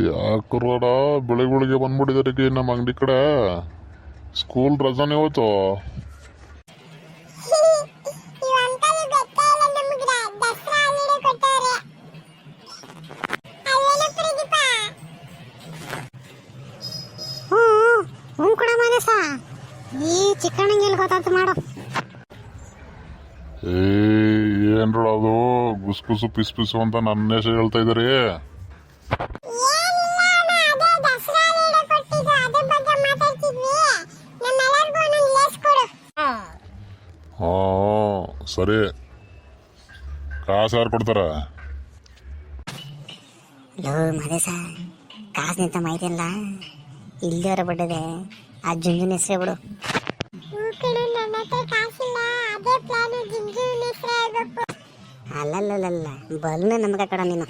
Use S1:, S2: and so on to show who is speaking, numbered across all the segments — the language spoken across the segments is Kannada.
S1: ಯಾಕುರ್ರಾಡ ಬೆಳಿಗ್ಗೆ ಬೆಳಿಗ್ಗೆ ನಮ್ಮ ಅಂಗಡಿ ಕಡೆ? ಸ್ಕೂಲ್ ರಜಾನೆ ಹೋಯ್ತು?
S2: ಈ ಚಿಕ್ಕಣ್ಣಂಗೆ ಎಲ್ಲಿ ಗೊತ್ತಾಯ್ತು ಮಾಡು.
S1: ಏ ಏನ್ರ ಅದು? ಗುಸ್ ಗುಸು ಪಿಸ್ ಪಿಸು ಅಂತ ನನ್ನ ಹೆಸರು ಹೇಳ್ತಾ ಇದ್ದಾರೆ. ಸರಿ. ಕಾಸು ಯಾರು ಕೊಡ್ತಾರ?
S2: ಲೋ ಮಾದೇಶ ಕಾಸು ನಿಂತ ಮಾಹಿತಿ ಇಲ್ಲ. ಇಲ್ಲಿಯವರ ಬಿಡದೆ ಆ ಜುಂಜುನ ಹೆಸರೇ ಬಿಡು. ಅಲ್ಲಲ್ಲಲ್ಲ ಬಲ್ನ ನಮ್ಗೆ ಕಡ ನೀನು.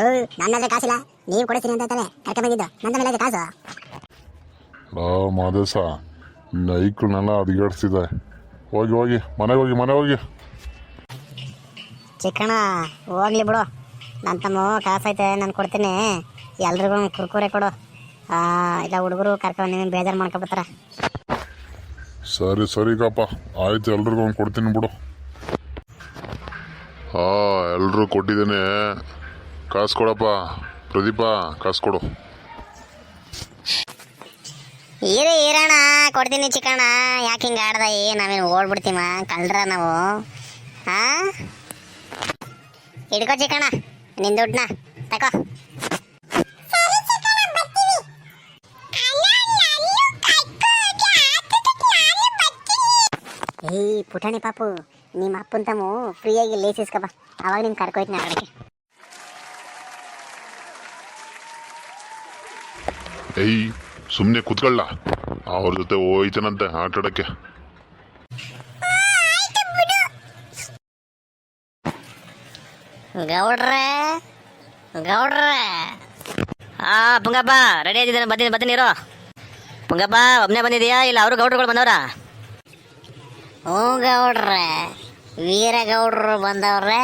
S2: ಓ ನನ್ನದೇ ಕಾಸಿಲ್ಲ ನೀವು ಕೊಡಿಸ್ತೀನಿ ಅಂತ ತಾನೆ ಕರ್ಕೊಂಡ್ ಬಂದಿದ್ದು. ನನ್ನ ಮೇಲೆ ಕಾಸು.
S1: ಲಾ ಮಾದೇಶ ನೈಕ್ಳನ್ನೆಲ್ಲ ಅದಿಗಾಡ್ಸಿದೆ ಹೋಗಿ ಹೋಗಿ ಮನೆಗೆ ಹೋಗಿ ಮನೆ ಹೋಗಿ.
S2: ಚಿಕ್ಕಣ್ಣ ಹೋಗ್ಲಿ ಬಿಡು. ನನ್ನ ತಮ್ಮ ಕಾಸೈತೆ ನಾನು ಕೊಡ್ತೀನಿ. ಎಲ್ರಿಗೂ ಒಂದು ಕುರ್ಕುರೆ ಕೊಡು. ಆ, ಇಲ್ಲ ಹುಡುಗರು ಕರ್ಕೊಂಡು ನೀನು ಬೇಜಾರು ಮಾಡ್ಕೊಬತ್ತಾರ
S1: ಸರಿ ಸರಿ ಕಪ್ಪ. ಆಯ್ತು ಎಲ್ರಿಗೂ ಒಂದು ಕೊಡ್ತೀನಿ ಬಿಡು. ಹಾಂ ಎಲ್ಲರೂ ಕೊಟ್ಟಿದ್ದೇನೆ. ಕಾಸು ಕೊಡಪ್ಪ. ಪ್ರದೀಪ ಕಾಸು ಕೊಡು.
S2: ಇರು ಇರೋಣ ಕೊಡ್ತೀನಿ ಚಿಕ್ಕಣ್ಣ ಯಾಕೆ ಹಿಂಗೆ ಆಡ್ದ ಏ ನಾವೇನು ಓಡ್ಬಿಡ್ತೀಮ ಕಳ್ರ ನಾವು ಹಾ ಹಿಡ್ಕೋ ಚಿಕ್ಕಣ್ಣ ನಿನ್ ದುಡ್ಡನ್ನ ತಕೋ ಏಯ್ ಪುಟಾಣಿ ಪಾಪು ನಿಮ್ಮ ಅಪ್ಪನ ತಮ್ಮ ಫ್ರೀಯಾಗಿ ಲೇಸಿಸ್ಕಪ್ಪ ಅವಾಗ ನಿನ್ ಕರ್ಕೋಯ್ತೀನಿ ಆಡಕ್ಕೆ
S1: ಏಯ್ ಸುಮ್ಮನೆ ಕೂತ್ಕೊಳ್ಳ. ಅವ್ರ ಜೊತೆ ಹೋಯ್ತೇನಂತೆ ಆಟ ಆಡಕ್ಕೆ
S2: ಗೌಡ್ರೆ ಗೌಡ್ರೆ.
S3: ಆ, ಪುಂಗಪ್ಪ ರೆಡಿ ಆಗಿದ್ದಾನೆ ಬರ್ತೀನಿ ಬರ್ತೀನಿ ಇರೋ. ಪುಂಗಪ್ಪ ಒಬ್ಬನೇ ಬಂದಿದ್ಯಾ? ಇಲ್ಲ, ಅವರು ಗೌಡ್ರುಗಳು ಬಂದವ್ರಾ?
S2: ಹ್ಞೂ ಗೌಡ್ರೆ. ವೀರ ಗೌಡ್ರು ಬಂದವ್ರೆ.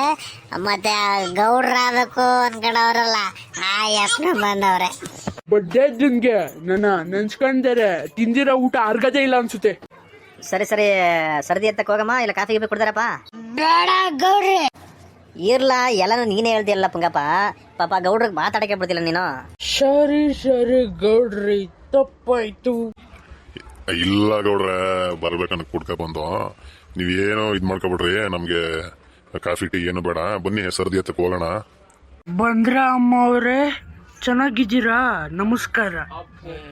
S2: ಮತ್ತೆ ಗೌಡ್ರಾದಕ್ಕೂ ಅನ್ಕೊಂಡವ್ರಲ್ಲ ಆ ಯಪ್ನ ಬಂದವ್ರೆ.
S4: ಬಡ್ಡೆದ್ದಂಗೆ ನನ್ನ ನೆನ್ಸ್ಕೊಂಡ್ರೆ ತಿಂದಿರೋ ಊಟ ಅರ್ಗದೇ ಇಲ್ಲ ಅನ್ಸುತ್ತೆ.
S3: ಸರಿ ಸರಿ. ಸರದಿ ಎತ್ತಕ್ಕೆ ಹೋಗಮ್ಮ. ಇಲ್ಲ ಕಾಫಿ ಗೀಫಿ ಕೊಡ್ತಾರಪ್ಪ
S2: ಬೇಡ ಗೌಡ್ರಿ.
S3: ಇರ್ಲ ಎಲ್ಲಾನು ನೀನೇ ಹೇಳ್ದಿಯಲ್ಲ ಪುಂಗಪ್ಪ. ಪಾಪ ಗೌಡ್ರಿಗೆ ಮಾತಾಡಕ್ಕೆ ಬಿಡ್ತಿಲ್ಲ ನೀನು.
S4: ಸರಿ ಸರಿ ಗೌಡ್ರಿ ತಪ್ಪಾಯ್ತು.
S1: ಇಲ್ಲ ಗೌಡ್ರೆ ಬರ್ಬೇಕನ್ನ ಕುಡ್ಕ ಬಂದು. ನೀವೇನೋ ಇದು ಮಾಡ್ಕೊಬಿಡ್ರಿ ನಮಗೆ ಕಾಫಿ ಟೀ ಏನು ಬೇಡ. ಬನ್ನಿ ಸರ್ದಿ ಎತ್ತಕ್ಕೆ ಹೋಗೋಣ.
S4: ಬಂದ್ರ ಅಮ್ಮ ಅವರೇ? ಚೆನ್ನಾಗಿದ್ದೀರಾ? ನಮಸ್ಕಾರ.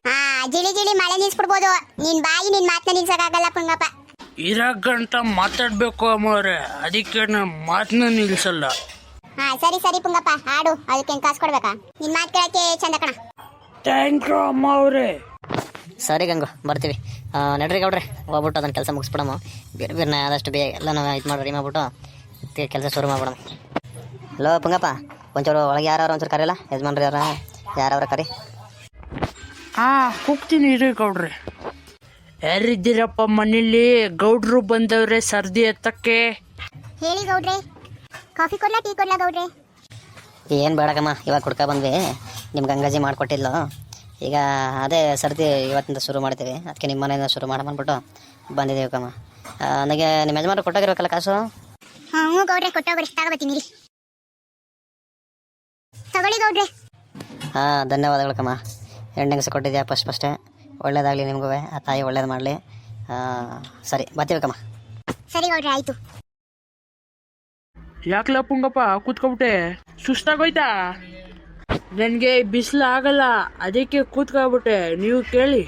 S2: ಹಾ ಜಿಳಿ ಜಿಳಿ ಮಳೆ ನಿಲ್ಸ್ಬಿಡ್ಬೋದು. ನಿನ್ ಬಾಯಿ ನಿನ್ ಮಾತನ್ನ ನಿಲ್ಸಕ್ಕಾಗಲ್ಲ ಪುಂಗಪ್ಪ
S4: ಇರಾಗಂಟ ಮಾತಾಡ್ಬೇಕು ಅಮ್ಮವ್ರೆ. ಅದಕ್ಕೆ ನಾ ಮಾತನ್ನ ನಿಲ್ಸಲ್ಲ.
S2: ಹಾ ಸರಿ ಸರಿ ಪುಂಗಪ್ಪ ಹಾಡು ಅದಕ್ಕೆ ಕಾಸು ಕೊಡ್ಬೇಕಾ? ನಿನ್ ಮಾತು ಕೇಳಕ್ಕೆ ಚಂದ ಕಣ.
S4: ಥ್ಯಾಂಕ್ ಯು ಅಮ್ಮ ಅವರೇ
S3: ಸರಿ ಗಂಗು ಬರ್ತೀವಿ. ಆ, ನಡ್ರಿ ಗೌಡ್ರೆ ಹೋಗ್ಬಿಟ್ಟು ಅದನ್ನ ಕೆಲಸ ಮುಗಿಸ್ಬಿಡಮ್ಮ. ಬೇರೆ ಬೇರೆ ಆದಷ್ಟು ಬೇಗ ಎಲ್ಲನೂ ಇದು ಮಾಡಿ ರೆಡಿ ಮಾಡ್ಬಿಟ್ಟು. ಕೆಲಸ ಶುರು ಮಾಡ್ಬಿಡಮ್ಮ. ಹಲೋ ಪುಂಗಪ್ಪ ಒಂಚೂರು ಒಳಗೆ ಯಾರು ಒಂಚೂರು ಕರೆಯಲ್ಲ? ಯಜಮಾನ್ರಿ ಯಾರ ಯಾರವ್ರ ಕರಿ?
S4: ಹಾ ಹೋಗ್ತೀನಿ ಇರಿ ಗೌಡ್ರಿ. ಯಾರಿದ್ದೀರಪ್ಪ ಮನೇಲಿ ಗೌಡ್ರು ಬಂದವ್ರೆ ಸರ್ದಿ ಎತ್ತಕ್ಕೆ.
S2: ಹೇಳಿ ಗೌಡ್ರೆ. ಕಾಫಿ ಕೊಡ್ಲಾ ಟೀ ಕೊಡ್ಲಾ ಗೌಡ್ರೆ?
S3: ಏನು ಬೇಡಕಮ್ಮ ಇವಾಗ ಕುಡ್ಕ ಬಂದ್ವಿ. ನಿಮ್ಗೆ ಗಂಗಾಜಿ ಮಾಡಿಕೊಟ್ಟಿಲ್ಲ. ಈಗ ಅದೇ ಸರ್ದಿ ಇವತ್ತಿಂದ ಶುರು ಮಾಡ್ತೀವಿ. ಅದಕ್ಕೆ ನಿಮ್ಮ ಮನೆಯಿಂದ ಶುರು ಮಾಡಿ ಅಂದ್ಬಿಟ್ಟು ಬಂದಿದ್ದೀವಿ ಕಮ್ಮ ನನಗೆ ನಿಮ್ಮ ಯಜಮಾನ್ರು ಕೊಟ್ಟೋಗಿರ್ಬೇಕಲ್ಲ ಕಾಸು?
S2: ಹಾಂ ಹ್ಞೂ ಗೌಡ್ರೆ ಕೊಟ್ಟೋಗ್ರಿ ತಗೋಬತ್ತೀನಿ ತಗೊಳ್ಳಿ ಗೌಡ್ರೆ.
S3: ಹಾಂ ಧನ್ಯವಾದಗಳು ಕಮ್ಮ. ಹೆಣ್ಣಂಗಸ ಕೊಟ್ಟಿದ್ಯಾ ಫಸ್ಟ್ ಫಸ್ಟೇ ಒಳ್ಳೇದಾಗಲಿ ನಿಮಗೂ ಆ ತಾಯಿ ಒಳ್ಳೇದು ಮಾಡಲಿ. ಸರಿ ಬರ್ತೀವಿ ಕಮ್ಮ.
S2: ಸರಿ ಗೌಡ್ರೆ ಆಯ್ತು.
S4: ಯಾಕಲ ಪುಂಗಪ್ಪ ಕೂತ್ಕೊಬಿಟ್ಟೆ? ಸುಸ್ತಾಗೋಯ್ತಾ? ನನಗೆ ಬಿಸಿಲು ಆಗಲ್ಲ. ಅದಕ್ಕೆ ಕೂತ್ಕೊಬಿಟ್ಟೆ. ನೀವು ಕೇಳಿ.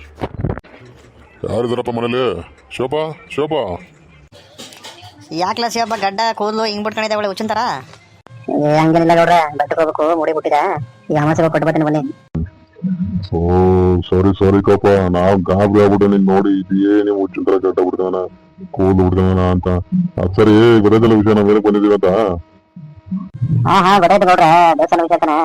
S1: ಯಾರಿದಾರಪ್ಪ ಮನೇಲಿ? ಶೋಭಾ ಶೋಭಾ.
S3: ಯಾಕಲ ಶಿವಪ್ಪ ಗಡ್ಡ ಕೂದಲು ಹಿಂಗ್ ಬಿಟ್ಕೊಂಡಿದ್ದೆ ಒಳ್ಳೆ ಹುಚ್ಚಿಂತಾರ
S2: ಹಂಗೇನಿಲ್ಲ ನೋಡ್ರ ಬಟ್ಟೆ ಹೋಗ್ಬೇಕು ಮುಡಿ ಬಿಟ್ಟಿದ ಈಗ ಅಮಾಸೆ ಕೊಟ್ಟು ಬರ್ತೀನಿ ಬನ್ನಿ.
S1: ಓ ಸಾರಿ ಸಾರಿ ಕಪ್ಪ. ನಾವ್ ಗಾಬರಿ ಆಗ್ಬಿಟ್ಟೆ ನಿನ್ ನೋಡಿ ಇದೇ ನೀವು ಹುಚ್ಚಿನ ತರ ಕಟ್ಟ ಬಿಡ್ತಾನ ಕೂದಲು ಬಿಡ್ತಾನ ಅಂತ. ಅದ್ ಸರಿ ಗೊತ್ತಾಯ್ತಲ್ಲ ವಿಷಯ ನಾವ್ ಏನಕ್ಕೆ ಬಂದಿದೀವಿ ಅಂತ?
S2: ಹಾ ಹಾ ಗೊತ್ತಾಯ್ತು ನೋಡ್ರ ದೇವಸ್ಥಾನ ವಿಷಯ ತಾನೆ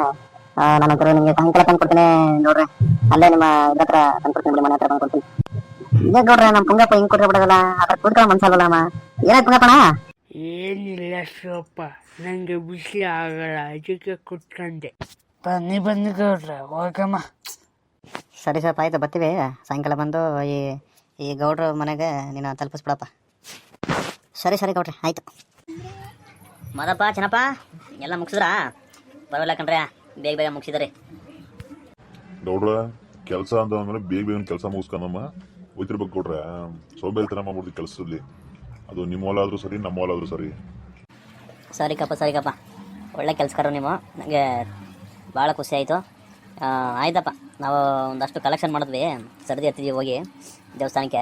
S2: ನಾನು ಒಂಚೂರು ನಿಮಗೆ ಸಾಯಂಕಾಲ ತಂದು ಕೊಡ್ತೀನಿ ನೋಡ್ರಿ. ಅಲ್ಲೇ ನಿಮ್ಮ ಇದ್ರ ಹತ್ರ ತಂದು ಕೊಡ್ತೀನಿ ಮನೆ ಹತ್ರ ತಂದು ಕೊಡ್ತೀನಿ. ಇದೇ ನೋಡ್ರ ನಮ್ಮ ಪುಂಗಪ್ಪ ಹಿಂಗ್ ಕೊಟ್ಟರೆ ಬಿಡೋದಲ್ಲ ಅದ್ರ ಕೂತ್ಕೊಳ್ಳೋ ಮನ್ಸಲ್ವಲ್ಲ ಅಮ್ಮ ಏನಾಯ್ತು ಪುಂಗಪ್ಪಣ
S4: ಏನ್ ಏನಿಲ್ಲ ಶಿವಪ್ಪ. ನನಗೆ ಬಿಸಿ ಆಗಲ್ಲ ಅದಕ್ಕೆ ಕುತ್ಕೊಂಡೆ. ಬನ್ನಿ ಬನ್ನಿ ಗೌಡ್ರ ಹೋಗಮ್ಮ.
S3: ಸರಿ ಸ್ವಲ್ಪ ಆಯ್ತು ಬರ್ತೀವಿ. ಸಾಯಂಕಾಲ ಬಂದು ಈ ಈ ಗೌಡ್ರ ಮನೆಗೆ ನೀನು ತಲುಪಿಸ್ಬಿಡಪ್ಪ. ಸರಿ ಸರಿ ಗೌಡ್ರಿ ಆಯ್ತು. ಮದಪ್ಪ ಚೆನ್ನಪ್ಪ ಎಲ್ಲ ಮುಗಿಸಿದ್ರಾ? ಪರವಾಗಿಲ್ಲ ಕಣ್ರೆ ಬೇಗ ಬೇಗ ಮುಗಿಸಿದ್ರಿ.
S1: ಗೌಡ್ರ ಕೆಲಸ ಅಂತ ಅಂದ್ರೆ ಬೇಗ ಬೇಗ ಕೆಲಸ ಮುಗಿಸ್ಕೊಂಡಮ್ಮ. ಹೋಯ್ತಿರ್ಬೇಕು ಗೌಡ್ರೆ. ಸೋಂಬೇರಿತನ ಮಾಡ್ಬಿಡ್ತೀವಿ ಕೆಲಸದಲ್ಲಿ. ಅದು ನಿಮ್ಮ ಹೊಲ ಆದ್ರೂ ಸರಿ ನಮ್ಮ ಹೊಲ ಆದ್ರೂ ಸರಿ.
S3: ಸರಿ ಕಪ್ಪ ಸರಿ ಕಪ್ಪ. ಒಳ್ಳೆ ಕೆಲಸಕಾರ ನೀವು. ನನಗೆ ಭಾಳ ಖುಷಿ ಆಯಿತು. ಆಯ್ತಪ್ಪ. ನಾವು ಒಂದಷ್ಟು ಕಲೆಕ್ಷನ್ ಮಾಡಿದ್ವಿ. ಸರದಿ ಹತ್ತಿದ್ವಿ ಹೋಗಿ ದೇವಸ್ಥಾನಕ್ಕೆ.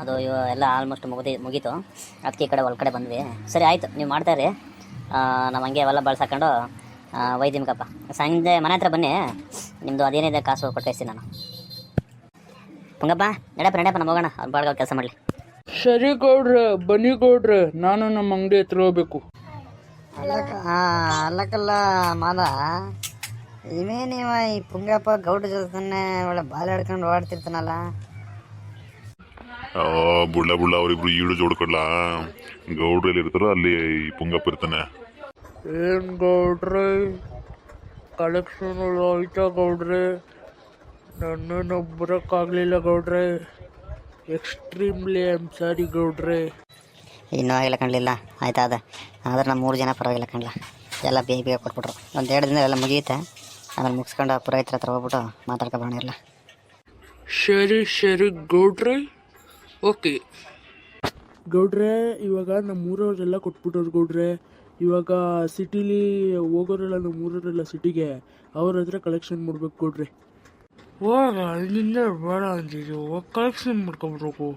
S3: ಅದು ಎಲ್ಲ ಆಲ್ಮೋಸ್ಟ್ ಮುಗಿದು, ಮುಗೀತು. ಅದಕ್ಕೆ ಈ ಕಡೆ ಒಳಗಡೆ ಬಂದ್ವಿ. ಸರಿ, ಆಯಿತು. ನೀವು ಮಾಡ್ತಾಯಿರಿ ನಾವು ಹಂಗೆ ಅವೆಲ್ಲ ಬಳಸಾಕೊಂಡು ಒಯ್ದಿಮ್ಕಪ್ಪ ಸಂಜೆ ಮನೆ ಹತ್ರ ಬನ್ನಿ. ನಿಮ್ಮದು ಅದೇನಿದೆ ಕಾಸು ಕೊಟ್ಟಿಸ್ತೀನಿ ನಾನು. ಪುಂಗಪ್ಪ ನಡಪ್ಪ ನಡಪ್ಪ ನಮ್ಮ ಹೋಗೋಣ. ಅವ್ರು ಕೆಲಸ ಮಾಡಲಿ.
S4: ಸರಿ ಗೌಡ್ರ ಬನ್ನಿ ಗೌಡ್ರ ನಾನು ನಮ್ಮ ಅಂಗಡಿ ಹತ್ರ ಹೋಗ್ಬೇಕು.
S3: ಅಲ್ಲಕ ಅಲ್ಲಕಲ್ಲ ಮಾದ ಇವೇನಿವ ಈ ಪುಂಗಪ್ಪ ಗೌಡ ಜೊತೆ ಒಳ್ಳೆ ಬಾಲ್ ಹಿಡ್ಕೊಂಡು ಓಡ್ತಿರ್ತಾನಲ್ಲ
S1: ಆ, ಬುಳ್ಳ ಬುಳ್ಳ ಅವರಿಬ್ರು ಈಡು ಜೋಡ್ಕೊಳ್ಳ ಗೌಡ್ರು ಎಲ್ಲಿ ಇರ್ತಾರೋ ಅಲ್ಲಿ ಈ ಪುಂಗಪ್ಪ ಇರ್ತಾನೆ.
S4: ಏನು ಗೌಡ್ರೆ? ಕಲೆಕ್ಷನ್ ಆಯ್ತಾ ಗೌಡ್ರೆ. ನನ್ನನ್ನು ಬರೋಕ್ಕಾಗಲಿಲ್ಲ ಗೌಡ್ರೆ. ಎಕ್ಸ್ಟ್ರೀಮ್ಲಿ ಐ ಆಮ್ ಸಾರಿ ಗೌಡ್ರೆ.
S3: ಇನ್ನೂ ಆಗಿಲ್ಲ ಕಣ್ಲಿಲ್ಲ. ಆಯ್ತಾ ಅದ. ಆದ್ರೆ ನಮ್ಮ ಮೂರು ಜನ ಪರವಾಗಿಲ್ಲ ಕಣ್ಲ. ಎಲ್ಲ ಬೇಗ ಬೇಗ ಕೊಟ್ಬಿಟ್ರು. ಒಂದು ಎರಡು ದಿನ ಎಲ್ಲ ಮುಗಿಯುತ್ತೆ. ಆಮೇಲೆ ಮುಗಿಸ್ಕೊಂಡು ಪುರೋಹಿತರ ಹತ್ರ ಹೋಗ್ಬಿಟ್ಟು ಮಾತಾಡ್ಕೊಬೋಣ ಎಲ್ಲ
S4: ಸರಿ ಸರಿ ಗೌಡ್ರೆ. ಓಕೆ. ಗೌಡ್ರೆ ಇವಾಗ ನಮ್ಮ ಊರವರೆಲ್ಲ ಕೊಟ್ಬಿಟ್ಟವ್ರು ಗೌಡ್ರೆ. ಇವಾಗ ಸಿಟಿಲಿ ಹೋಗೋರೆಲ್ಲ ನಮ್ಮ ಊರವರೆಲ್ಲ ಸಿಟಿಗೆ ಅವ್ರ ಹತ್ರ ಕಲೆಕ್ಷನ್ ಮಾಡ್ಬೇಕು ಗೌಡ್ರೆ. ಹೋಗ ಇಲ್ಲಿಂದ ಬೇಡ ಅಂತಿದ್ವು ಕಲೆಕ್ಷನ್ ಮಾಡ್ಕೊಬಿಡ್ಬೇಕು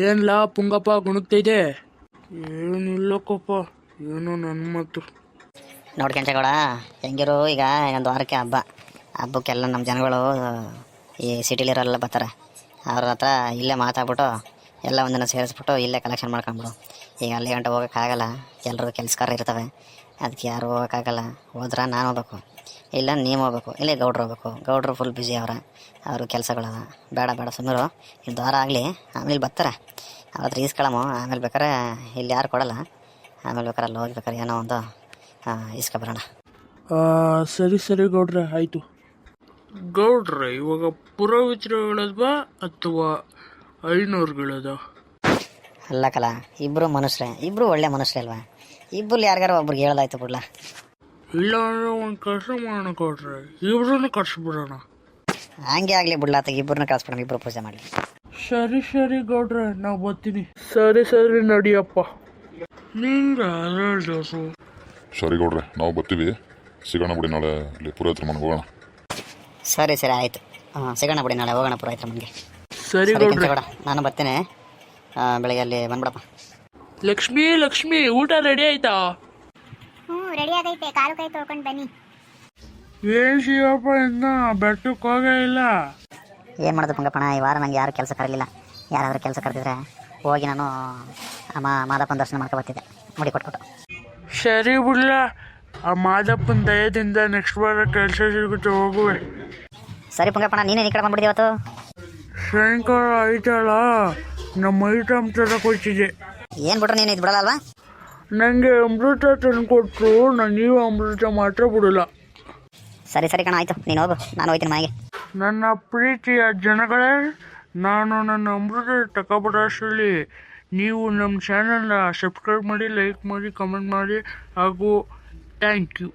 S4: ಏನಿಲ್ಲ ಪುಂಗಪ್ಪ ಗುಣಗ್ತೈತೆ ಏನಿಲ್ಲಕ್ಕಪ್ಪ, ಏನೋ ನನ್ನ ಮಾತು.
S3: ನೋಡ್ಕೊಂಚಗೌಡ ಹೆಂಗಿರು ಈಗ ಇನ್ನೊಂದು ವಾರಕ್ಕೆ ಹಬ್ಬ. ಹಬ್ಬಕ್ಕೆಲ್ಲ ನಮ್ಮ ಜನಗಳು ಈ ಸಿಟಿಲಿರೋರೆಲ್ಲ ಬರ್ತಾರೆ. ಅವ್ರ ಹತ್ರ ಇಲ್ಲೇ ಮಾತಾಡ್ಬಿಟ್ಟು ಎಲ್ಲ ಒಂದಿನ ಸೇರಿಸ್ಬಿಟ್ಟು ಇಲ್ಲೇ ಕಲೆಕ್ಷನ್ ಮಾಡ್ಕೊಂಡ್ಬಿಡು. ಈಗ ಅಲ್ಲಿ ಗಂಟೆ ಹೋಗೋಕ್ಕಾಗಲ್ಲ. ಎಲ್ಲರೂ ಕೆಲಸಕಾರ ಇರ್ತವೆ. ಅದಕ್ಕೆ ಯಾರು ಹೋಗೋಕ್ಕಾಗಲ್ಲ. ಹೋದ್ರೆ ನಾನು ಹೋಗ್ಬೇಕು. ಇಲ್ಲ ನೀವು ಹೋಗ್ಬೇಕು. ಇಲ್ಲೇ ಗೌಡ್ರು ಹೋಗ್ಬೇಕು. ಗೌಡ್ರು ಫುಲ್ ಬ್ಯುಸಿ ಅವ್ರ. ಅವರು ಕೆಲಸಗಳವ. ಬೇಡ ಬೇಡ ಸುಮ್ಮರು ಇಲ್ಲಿ ದ್ವಾರ ಆಗಲಿ. ಆಮೇಲೆ ಬರ್ತಾರೆ. ಅವತ್ತು ಈಸ್ಕೊಳಮು ಆಮೇಲೆ ಬೇಕಾರೆ ಇಲ್ಲಿ ಯಾರು ಕೊಡಲ್ಲ. ಆಮೇಲೆ ಬೇಕಾರೆ ಅಲ್ಲಿ ಹೋಗ್ಬೇಕಾರೆ ಏನೋ ಒಂದು ಇಸ್ಕೊಬರೋಣ
S4: ಆ, ಸರಿ ಸರಿ ಗೌಡ್ರೆ ಆಯಿತು. ಗೌಡ್ರೆ ಇವಾಗ ಪುರೋಹಿತರುಗಳದ ಅಥವಾ ಐನೂರುಗಳದ
S3: ಅಲ್ಲ ಕಲ ಇಬ್ಬರು ಮನುಷ್ಯರೇ ಇಬ್ಬರು ಒಳ್ಳೆ ಮನುಷ್ಯರೇ ಅಲ್ವಾ? ಇಬ್ಬರು ಯಾರಿಗಾರು ಒಬ್ರಿಗೆ ಹೇಳೋದಾಯ್ತು ಬಿಡ್ಲ?
S4: ಇಲ್ಲ ಅಂದ್ರೆ ಒಂದು ಕೆಲಸ ಮಾಡೋಣ ಕೊಡ್ರಿ ಇಬ್ರನ್ನ ಕರ್ಸ್ಬಿಡೋಣ.
S3: ಹಂಗೆ ಆಗಲಿ ಬಿಡ್ಲ ಆತ ಇಬ್ಬರನ್ನ ಕಳ್ಸ್ಬಿಡೋಣ ಇಬ್ಬರು ಪೂಜೆ ಮಾಡಲಿ.
S4: ಸರಿ ಸರಿ ಗೌಡ್ರೆ ನಾವು ಬರ್ತೀನಿ. ಸರಿ ಸರಿ ನಡಿಯಪ್ಪ. ನಿಂಗೆ ಅರಳ್ದೋಸು
S1: ಸರಿ ಗೌಡ್ರೆ ನಾವು ಬರ್ತೀವಿ. ಸಿಗೋಣ ಬಿಡಿ ನಾಳೆ ಇಲ್ಲಿ ಪುರೋಹಿತ್ರ ಮನೆಗೆ ಹೋಗೋಣ.
S3: ಸರಿ ಸರಿ ಆಯಿತು. ಹಾಂ ಸಿಗೋಣ ಬಿಡಿ ನಾಳೆ ಹೋಗೋಣ ಪುರೋಹಿತ್ರ ಮನೆಗೆ.
S4: ಸರಿ ಗೌಡ್ರೆ.
S3: ಕೆಂಚಗೌಡ ನಾನು ಬರ್ತೇನೆ. ಆ, ಬೆಳಗ್ಗೆ ಅಲ್ಲಿ ಬಂದ್ಬಿಡಪ್ಪ.
S4: ಲಕ್ಷ್ಮಿ ಲಕ್ಷ್ಮಿ ಊಟ ರೆಡಿ ಆಯ್ತಾ?
S2: ರೆಡಿ ಆಗೈತೆ ಕಾಲು ಕೈ ತೊಳ್ಕೊಂಡು ಬನ್ನಿ.
S4: ಏನ್ ಶಿವಪ್ಪ ಇನ್ನ ಬೆಟ್ಟಕ್ಕೆ ಹೋಗೇ ಇಲ್ಲ.
S3: ಏನ್ ಮಾಡೋದು ಪಂಗಪ್ಪಣ ಈ ವಾರ ನಂಗೆ ಯಾರು ಕೆಲಸ ಕರಲಿಲ್ಲ. ಯಾರಾದರೂ ಕೆಲಸ ಕರೆದಿದ್ರೆ ಹೋಗಿ ನಾನು ಅಮ್ಮ ಮಾದಪ್ಪನ ದರ್ಶನ ಮಾಡ್ಕೊ ಬರ್ತಿದ್ದೆ. ಮುಡಿ ಕೊಟ್ಬಿಟ್ಟು.
S4: ಸರಿ ಬಿಡ್ಲ. ಆ ಮಾದಪ್ಪನ ದಯದಿಂದ ನೆಕ್ಸ್ಟ್ ವಾರ ಕೆಲಸ ಸಿಗುತ್ತೆ ಹೋಗುವೆ
S3: ಸರಿ ಪಂಗಪ್ಪಣ ನೀನೇ ಈ ಕಡೆ ಬಂದ್ಬಿಡಿದೆ ಇವತ್ತು?
S4: ಸಾಯಂಕಾಲ ಆಯ್ತಲ್ಲ ನಮ್ಮ ಐಟಮ್ ತರ ಹೋಗ್ತಿದ್ದೆ
S3: ಏನು ಬಿಟ್ರೆ ನೀನು ಇದು ಬಿಡಲ್ಲ ಅಲ್ವಾ?
S4: ನನಗೆ ಅಮೃತ ತಂದ್ಕೊಟ್ರು ನಾನು ನೀವು ಅಮೃತ ಮಾತ್ರ ಬಿಡಲ್ಲ.
S3: ಸರಿ ಸರಿ ಕಣ ಆಯಿತು. ನೀನು ಹೋಗು ನಾನು ಹೋಗ್ತೀನಿ ಮನೆಗೆ.
S4: ನನ್ನ ಪ್ರೀತಿಯ ಜನಗಳೇ ನಾನು ನನ್ನ ಅಮೃತ ತಗೊಬರೋಷ್ಟರಲ್ಲಿ ನೀವು ನಮ್ಮ ಚಾನಲ್ನ ಸಬ್ಸ್ಕ್ರೈಬ್ ಮಾಡಿ ಲೈಕ್ ಮಾಡಿ ಕಮೆಂಟ್ ಮಾಡಿ ಹಾಗೂ ಥ್ಯಾಂಕ್ ಯು